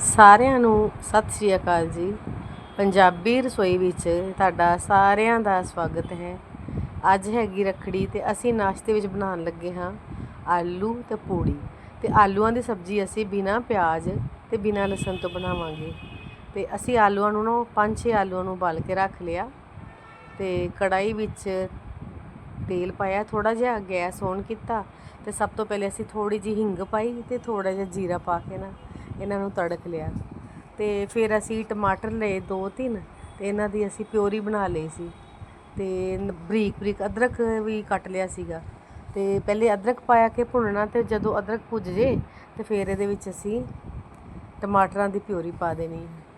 ਸਾਰਿਆਂ ਨੂੰ ਸਤਿ ਸ੍ਰੀ ਅਕਾਲ ਜੀ। ਪੰਜਾਬੀ ਰਸੋਈ ਵਿੱਚ ਤੁਹਾਡਾ ਸਾਰਿਆਂ ਦਾ ਸਵਾਗਤ ਹੈ। ਅੱਜ ਹੈਗੀ ਰੱਖੜੀ ਤੇ ਅਸੀਂ ਨਾਸ਼ਤੇ ਵਿੱਚ ਬਣਾਉਣ ਲੱਗੇ ਹਾਂ ਆਲੂ ਤੇ ਪੂੜੀ। ਤੇ ਆਲੂਆਂ ਦੀ ਸਬਜ਼ੀ ਅਸੀਂ ਬਿਨਾ ਪਿਆਜ਼ ਤੇ ਬਿਨਾ ਲਸਣ ਤੋਂ ਬਣਾਵਾਂਗੇ। ਤੇ ਅਸੀਂ ਆਲੂਆਂ ਨੂੰ ਨਾ ਪੰਜ ਛੇ ਆਲੂਆਂ ਨੂੰ ਉਬਾਲ ਕੇ ਰੱਖ ਲਿਆ। ਤੇ ਕੜਾਈ ਵਿੱਚ ਤੇਲ ਪਾਇਆ ਥੋੜਾ ਜਿਹਾ ਗੈਸ ਔਨ ਕੀਤਾ। ਤੇ ਸਭ ਤੋਂ ਪਹਿਲੇ ਅਸੀਂ ਥੋੜੀ ਜਿਹੀ ਹਿੰਗ ਪਾਈ ਤੇ ਥੋੜਾ ਜਿਹਾ ਜੀਰਾ ਪਾ ਕੇ ਨਾ ਇਹਨਾਂ ਨੂੰ ਤੜਕ ਲਿਆ। ਤੇ ਫਿਰ ਅਸੀਂ ਟਮਾਟਰ ਲਏ ਦੋ ਤਿੰਨ ਤੇ ਇਹਨਾਂ ਦੀ ਅਸੀਂ ਪਿਓਰੀ ਬਣਾ ਲਈ ਸੀ। ਤੇ ਬਰੀਕ ਬਰੀਕ ਅਦਰਕ ਵੀ ਕੱਟ ਲਿਆ ਸੀਗਾ। ਤੇ ਪਹਿਲੇ ਅਦਰਕ ਪਾਇਆ ਕੇ ਭੁੰਨਣਾ ਤੇ ਜਦੋਂ ਅਦਰਕ ਭੁੱਜ ਜੇ ਤੇ ਫਿਰ ਇਹਦੇ ਵਿੱਚ ਅਸੀਂ ਟਮਾਟਰਾਂ ਦੀ ਪਿਓਰੀ ਪਾ ਦੇਣੀ ਹੈ।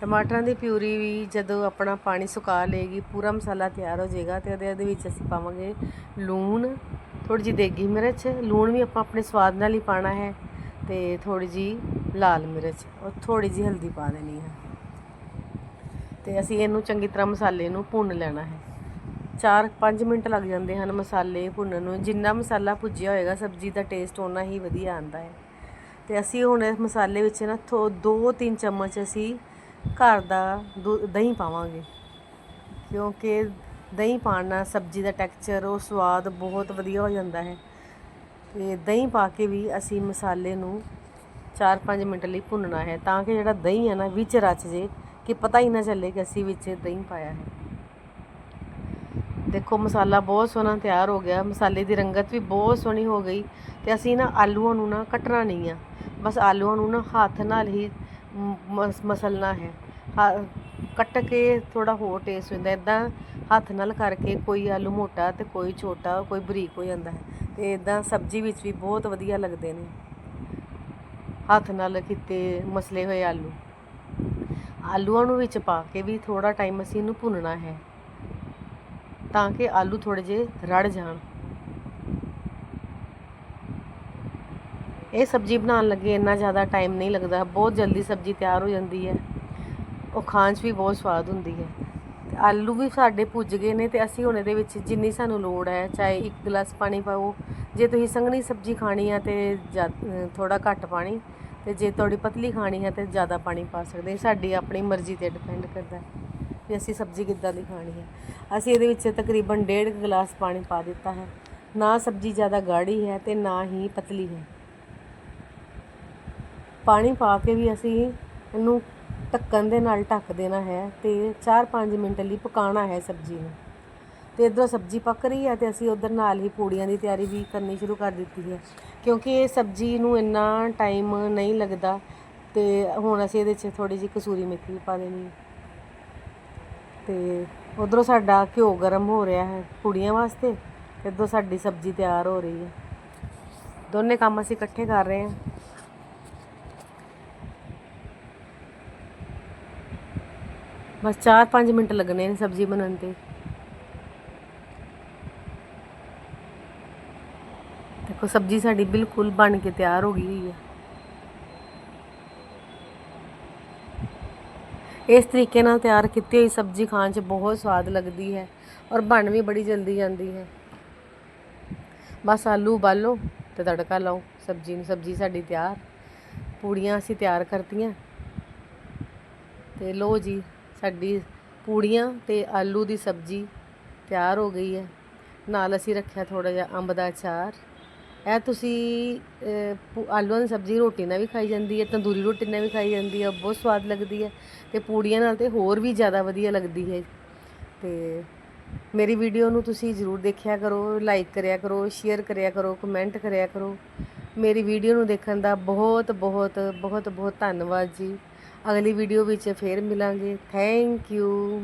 ਟਮਾਟਰਾਂ ਦੀ ਪਿਊਰੀ ਵੀ ਜਦੋਂ ਆਪਣਾ ਪਾਣੀ ਸੁਕਾ ਲਏਗੀ, ਪੂਰਾ ਮਸਾਲਾ ਤਿਆਰ ਹੋ ਜਾਏਗਾ ਤੇ ਉਹਦੇ ਉਹਦੇ ਵਿੱਚ ਅਸੀਂ ਪਾਵਾਂਗੇ ਲੂਣ ਥੋੜੀ ਜਿਹੀ ਦੇਗੀ ਮਿਰਚ। ਲੂਣ ਵੀ ਆਪਾਂ ਆਪਣੇ ਸਵਾਦ ਨਾਲ ਹੀ ਪਾਣਾ ਹੈ ਤੇ ਥੋੜੀ ਜਿਹੀ ਲਾਲ ਮਿਰਚ ਔਰ ਥੋੜੀ ਜਿਹੀ ਹਲਦੀ ਪਾ ਦੇਣੀ ਹੈ ਤੇ ਅਸੀਂ ਇਹਨੂੰ ਚੰਗੀ ਤਰ੍ਹਾਂ ਮਸਾਲੇ ਨੂੰ ਭੁੰਨ ਲੈਣਾ ਹੈ। 4-5 ਮਿੰਟ ਲੱਗ ਜਾਂਦੇ ਹਨ ਮਸਾਲੇ ਭੁੰਨਣ ਨੂੰ। ਜਿੰਨਾ ਮਸਾਲਾ ਭੁੱਜਿਆ ਹੋਏਗਾ, ਸਬਜ਼ੀ ਦਾ ਟੇਸਟ ਓਨਾ ਹੀ ਵਧੀਆ ਆਂਦਾ ਹੈ। ਤੇ ਅਸੀਂ ਹੁਣ ਇਸ ਮਸਾਲੇ ਵਿੱਚ ਨਾ ਥੋ 2-3 ਚਮਚ ਅਸੀਂ ਘਰ ਦਾ ਦੁ- ਦਹੀਂ ਪਾਵਾਂਗੇ। ਕਿਉਂਕਿ ਦਹੀਂ ਪਾਉਣ ਨਾਲ ਸਬਜ਼ੀ ਦਾ ਟੈਕਸਚਰ, ਉਹ ਸਵਾਦ ਬਹੁਤ ਵਧੀਆ ਹੋ ਜਾਂਦਾ ਹੈ। ਤੇ ਦਹੀਂ ਪਾ ਕੇ ਵੀ ਅਸੀਂ ਮਸਾਲੇ ਨੂੰ 4-5 ਮਿੰਟ ਲਈ ਭੁੰਨਣਾ ਹੈ ਤਾਂ ਕਿ ਜਿਹੜਾ ਦਹੀਂ ਹੈ ਨਾ ਵਿੱਚ ਰਚ ਜੇ ਕਿ ਪਤਾ ਹੀ ਨਾ ਚੱਲੇ ਕਿ ਅਸੀਂ ਵਿੱਚ ਦਹੀਂ ਪਾਇਆ ਹੈ। ਦੇਖੋ ਮਸਾਲਾ ਬਹੁਤ ਸੋਹਣਾ ਤਿਆਰ ਹੋ ਗਿਆ, ਮਸਾਲੇ ਦੀ ਰੰਗਤ ਵੀ ਬਹੁਤ ਸੋਹਣੀ ਹੋ ਗਈ ਤੇ ਅਸੀਂ ਨਾ ਆਲੂਆਂ ਨੂੰ ਨਾ ਕੱਟਣਾ ਨਹੀਂ ਆ, ਬਸ ਆਲੂਆਂ ਨੂੰ ਨਾ ਹੱਥ ਨਾਲ ਹੀ ਮਸ- ਮਸਲਣਾ ਹੈ। ਹਾ- ਕੱਟ ਕੇ ਥੋੜਾ ਹੋਰ ਟੇਸਟ ਹੁੰਦਾ ਇਦਾਂ ਹੱਥ ਨਾਲ ਕਰਕੇ ਕੋਈ ਆਲੂ ਮੋਟਾ ਤੇ ਕੋਈ ਛੋਟਾ, ਕੋਈ ਬਰੀਕ ਹੋ ਜਾਂਦਾ ਹੈ ਤੇ ਇਦਾਂ ਸਬਜ਼ੀ ਵਿੱਚ ਵੀ ਬਹੁਤ ਵਧੀਆ ਲੱਗਦੇ ਨੇ। ਹੱਥ ਨਾਲ ਕੀਤੇ ਮਸਲੇ ਹੋਏ ਆਲੂ। ਆਲੂਆਂ ਨੂੰ ਵਿੱਚ ਪਾ ਕੇ ਵੀ ਥੋੜਾ ਟਾਈਮ ਅਸੀਂ ਇਹਨੂੰ ਭੁੰਨਣਾ ਹੈ, ਤਾਂ ਕਿ ਆਲੂ ਥੋੜੇ ਜਿਹੇ ਰੜ ਜਾਣ। ਇਹ ਸਬਜ਼ੀ ਬਣਾਉਣ ਲੱਗੇ ਇੰਨਾ ਜ਼ਿਆਦਾ ਟਾਈਮ ਨਹੀਂ ਲੱਗਦਾ, ਬਹੁਤ ਜਲਦੀ ਸਬਜ਼ੀ ਤਿਆਰ ਹੋ ਜਾਂਦੀ ਹੈ। ਉਹ ਖਾਣ 'ਚ ਵੀ ਬਹੁਤ ਸਵਾਦ ਹੁੰਦੀ ਹੈ। ਤੇ ਆਲੂ ਵੀ ਸਾਡੇ ਭੁੱਜ ਗਏ ਨੇ ਤੇ ਅਸੀਂ ਹੁਣ ਇਹਦੇ ਵਿੱਚ ਜਿੰਨੀ ਸਾਨੂੰ ਲੋੜ ਹੈ, ਚਾਹੇ ਇੱਕ ਗਲਾਸ ਪਾਣੀ ਪਾਓ, ਜੇ ਤੁਸੀਂ ਸੰਘਣੀ ਸਬਜ਼ੀ ਖਾਣੀ ਆ ਤੇ ਥੋੜਾ ਘੱਟ ਪਾਣੀ ਤੇ ਜੇ ਤੁਹਾਡੀ ਪਤਲੀ ਖਾਣੀ ਹੈ ਤੇ ਜ਼ਿਆਦਾ ਪਾਣੀ ਪਾ ਸਕਦੇ ਹੋ। ਸਾਡੀ ਆਪਣੀ ਮਰਜ਼ੀ ਤੇ ਡਿਪੈਂਡ ਕਰਦਾ ਹੈ ਵੀ ਅਸੀਂ ਸਬਜ਼ੀ ਕਿੱਦਾਂ ਦੀ ਖਾਣੀ ਹੈ। ਅਸੀਂ ਇਹਦੇ ਵਿੱਚ ਤਕਰੀਬਨ ਡੇਢ ਕੁ ਗਲਾਸ ਪਾਣੀ ਪਾ ਦਿੱਤਾ ਹੈ। ਨਾ ਸਬਜ਼ੀ ਜ਼ਿਆਦਾ ਗਾੜੀ ਹੈ ਤੇ ਨਾ ਹੀ ਪਤਲੀ ਹੈ। ਪਾਣੀ ਪਾ ਕੇ ਵੀ ਅਸੀਂ ਇਹਨੂੰ ਢੱਕਣ ਦੇ ਨਾਲ ਢੱਕ ਦੇਣਾ ਹੈ ਤੇ 4-5 ਮਿੰਟ ਲਈ ਪਕਾਉਣਾ ਹੈ ਸਬਜ਼ੀ ਨੂੰ। ਤੇ ਇਧਰੋਂ ਸਬਜ਼ੀ ਪੱਕ ਰਹੀ ਹੈ ਤੇ ਅਸੀਂ ਉਧਰ ਨਾਲ ਹੀ ਪੂੜੀਆਂ ਦੀ ਤਿਆਰੀ ਵੀ ਕਰਨੀ ਸ਼ੁਰੂ ਕਰ ਦਿੱਤੀ ਹੈ। ਕਿਉਂਕਿ ਇਹ ਸਬਜ਼ੀ ਨੂੰ ਇੰਨਾ ਟਾਈਮ ਨਹੀਂ ਲੱਗਦਾ ਤੇ ਹੁਣ ਅਸੀਂ ਇਹਦੇ 'ਚ ਥੋੜੀ ਜਿਹੀ ਕਸੂਰੀ ਮੇਥੀ ਵੀ ਪਾ ਦੇਣੀ ਹੈ। ਤੇ ਉਧਰੋਂ ਸਾਡਾ ਘਿਓ ਗਰਮ ਹੋ ਰਿਹਾ ਹੈ ਪੂੜੀਆਂ ਵਾਸਤੇ ਤੇ ਇੱਧਰੋਂ ਸਾਡੀ ਸਬਜ਼ੀ ਤਿਆਰ ਹੋ ਰਹੀ ਹੈ। ਦੋਨੇ ਕੰਮ ਅਸੀਂ ਇਕੱਠੇ ਕਰ ਰਹੇ ਹਾਂ। ਬਸ 4-5 ਮਿੰਟ ਲੱਗਣੇ ਨੇ ਸਬਜ਼ੀ ਬਣਨ ਤੇ। ਦੇਖੋ, ਸਬਜ਼ੀ ਸਾਡੀ ਬਿਲਕੁਲ ਬਣ ਕੇ ਤਿਆਰ ਹੋ ਗਈ ਹੋਈ ਹੈ। ਇਸ ਤਰੀਕੇ ਨਾਲ ਤਿਆਰ ਕੀਤੀ ਹੋਈ ਸਬਜ਼ੀ ਖਾਣ 'ਚ ਬਹੁਤ ਸਵਾਦ ਲੱਗਦੀ ਹੈ ਔਰ ਬਣ ਵੀ ਬੜੀ ਜਲਦੀ ਜਾਂਦੀ ਹੈ। ਬਸ ਆਲੂ ਉਬਾਲੋ ਤੇ ਤੜਕਾ ਲਾਓ। ਸਬਜ਼ੀ ਨੂੰ, ਸਬਜ਼ੀ ਸਾਡੀ ਤਿਆਰ। ਪੂੜੀਆਂ ਅਸੀਂ ਤਿਆਰ ਕਰਤੀਆਂ। ਤੇ ਲੋ ਜੀ, ਸਾਡੀ ਪੂੜੀਆਂ ਤੇ ਆਲੂ ਦੀ ਸਬਜ਼ੀ ਤਿਆਰ ਹੋ ਗਈ ਹੈ। ਨਾਲ ਅਸੀਂ ਰੱਖਿਆ ਥੋੜਾ ਜਿਹਾ ਅੰਬ ਦਾ ਅਚਾਰ। ਇਹ ਤੁਸੀਂ ਆਲੂਆਂ ਦੀ ਸਬਜ਼ੀ ਰੋਟੀ ਨਾਲ ਵੀ ਖਾਈ ਜਾਂਦੀ ਹੈ, ਤੰਦੂਰੀ ਰੋਟੀ ਨਾਲ ਵੀ ਖਾਈ ਜਾਂਦੀ ਹੈ, ਬਹੁਤ ਸਵਾਦ ਲੱਗਦੀ ਹੈ ਤੇ ਪੂੜੀਆਂ ਨਾਲ ਤੇ ਹੋਰ ਵੀ ਜ਼ਿਆਦਾ ਵਧੀਆ ਲੱਗਦੀ ਹੈ। ਤੇ ਮੇਰੀ ਵੀਡੀਓ ਨੂੰ ਤੁਸੀਂ ਜ਼ਰੂਰ ਦੇਖਿਆ ਕਰੋ, ਲਾਈਕ ਕਰਿਆ ਕਰੋ, ਸ਼ੇਅਰ ਕਰਿਆ ਕਰੋ, ਕਮੈਂਟ ਕਰਿਆ ਕਰੋ। ਮੇਰੀ ਵੀਡੀਓ ਨੂੰ ਦੇਖਣ ਦਾ ਬਹੁਤ ਬਹੁਤ ਬਹੁਤ ਬਹੁਤ ਧੰਨਵਾਦ ਜੀ। ਅਗਲੀ ਵੀਡੀਓ ਵਿੱਚ ਫੇਰ ਮਿਲਾਂਗੇ। Thank you.